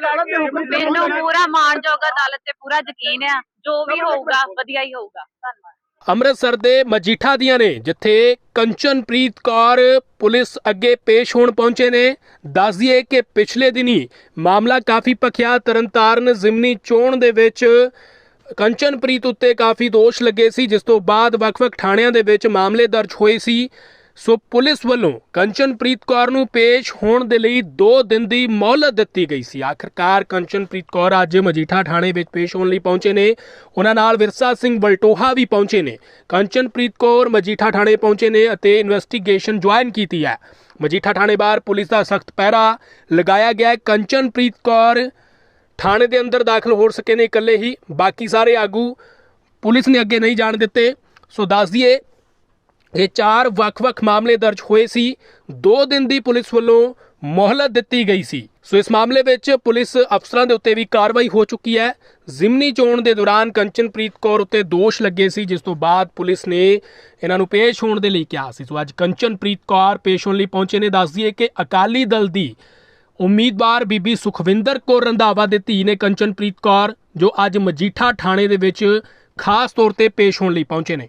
ਮੈਨੂੰ ਪੂਰਾ ਮਾਣਯੋਗ ਅਦਾਲਤ ਤੇ ਪੂਰਾ ਯਕੀਨ ਆ ਜੋ ਵੀ ਹੋਊਗਾ ਵਧੀਆ ਹੀ ਹੋਊਗਾ। ਧੰਨਵਾਦ। ਅੰਮ੍ਰਿਤਸਰ ਦੇ ਮਜੀਠਾ ਦੀਆਂ ਨੇ ਜਿੱਥੇ ਕੰਚਨਪ੍ਰੀਤ ਕੌਰ ਪੁਲਿਸ ਅੱਗੇ ਪੇਸ਼ ਹੋਣ ਪਹੁੰਚੇ ਨੇ। ਦੱਸ ਦਈਏ ਕਿ ਪਿਛਲੇ ਦਿਨੀ ਮਾਮਲਾ ਕਾਫੀ ਭਖਿਆ ਤਰਨਤਾਰਨ ਜ਼ਿਮਨੀ ਚੋਣ ਦੇ ਵਿੱਚ ਕੰਚਨਪ੍ਰੀਤ ਉੱਤੇ ਕਾਫੀ ਦੋਸ਼ ਲੱਗੇ ਸੀ ਜਿਸ ਤੋਂ ਬਾਅਦ ਵੱਖ-ਵੱਖ ਥਾਣਿਆਂ ਦੇ ਵਿੱਚ ਮਾਮਲੇ ਦਰਜ ਹੋਏ ਸੀ। ਸੋ ਪੁਲਿਸ ਵੱਲੋਂ ਕੰਚਨਪ੍ਰੀਤ ਕੌਰ ਨੂੰ ਪੇਸ਼ ਹੋਣ ਦੇ ਲਈ 2 ਦਿਨ ਦੀ ਮੌਲਤ ਦਿੱਤੀ ਗਈ ਸੀ। ਆਖਰਕਾਰ ਕੰਚਨਪ੍ਰੀਤ ਕੌਰ ਅੱਜ ਮਜੀਠਾ ਥਾਣੇ ਵਿੱਚ ਪੇਸ਼ ਹੋਣ ਲਈ ਪਹੁੰਚੇ ਨੇ। ਉਹਨਾਂ ਨਾਲ ਵਿਰਸਾ ਸਿੰਘ ਬਲਟੋਹਾ ਵੀ ਪਹੁੰਚੇ ਨੇ। ਕੰਚਨਪ੍ਰੀਤ ਕੌਰ ਮਜੀਠਾ ਥਾਣੇ ਪਹੁੰਚੇ ਨੇ ਅਤੇ ਇਨਵੈਸਟੀਗੇਸ਼ਨ ਜੁਆਇਨ ਕੀਤੀ ਹੈ। ਮਜੀਠਾ ਥਾਣੇ ਬਾਹਰ ਪੁਲਿਸ ਦਾ ਸਖਤ ਪਹਿਰਾ ਲਗਾਇਆ ਗਿਆ ਹੈ। ਕੰਚਨਪ੍ਰੀਤ ਕੌਰ ਥਾਣੇ ਦੇ ਅੰਦਰ ਦਾਖਲ ਹੋ ਸਕੇ ਨੇ ਇਕੱਲੇ ਹੀ। ਬਾਕੀ ਸਾਰੇ ਆਗੂ ਪੁਲਿਸ ਨੇ ਅੱਗੇ ਨਹੀਂ ਜਾਣ ਦਿੱਤੇ। ਸੋ ਦੱਸ ਦਈਏ ਇਹ ਚਾਰ ਵੱਖ-ਵੱਖ ਮਾਮਲੇ ਦਰਜ ਹੋਏ ਸੀ। 2 ਦਿਨ ਦੀ ਪੁਲਿਸ ਵੱਲੋਂ ਮੋਹਲਤ ਦਿੱਤੀ ਗਈ ਸੀ। ਸੋ ਇਸ ਮਾਮਲੇ ਵਿੱਚ ਪੁਲਿਸ ਅਫਸਰਾਂ ਦੇ ਉੱਤੇ ਵੀ ਕਾਰਵਾਈ ਹੋ ਚੁੱਕੀ ਹੈ। ਜ਼ਿਮਨੀ ਚੋਣ ਦੇ ਦੌਰਾਨ ਕੰਚਨਪ੍ਰੀਤ ਕੌਰ ਉੱਤੇ ਦੋਸ਼ ਲੱਗੇ ਸੀ, ਜਿਸ ਤੋਂ ਬਾਅਦ ਪੁਲਿਸ ਨੇ ਇਹਨਾਂ ਨੂੰ ਪੇਸ਼ ਹੋਣ ਦੇ ਲਈ ਕਿਹਾ ਸੀ। ਸੋ ਅੱਜ ਕੰਚਨਪ੍ਰੀਤ ਕੌਰ ਪੇਸ਼ ਹੋਣ ਲਈ ਪਹੁੰਚੇ ਨੇ। ਦੱਸ ਦਈਏ ਕਿ ਅਕਾਲੀ ਦਲ ਦੀ ਉਮੀਦਵਾਰ ਬੀਬੀ ਸੁਖਵਿੰਦਰ ਕੌਰ ਰੰਧਾਵਾ ਦੇ ਧੀ ਨੇ ਕੰਚਨਪ੍ਰੀਤ ਕੌਰ, ਜੋ ਅੱਜ ਮਜੀਠਾ ਥਾਣੇ ਦੇ ਵਿੱਚ ਖਾਸ ਤੌਰ ਤੇ ਪੇਸ਼ ਹੋਣ ਲਈ ਪਹੁੰਚੇ ਨੇ।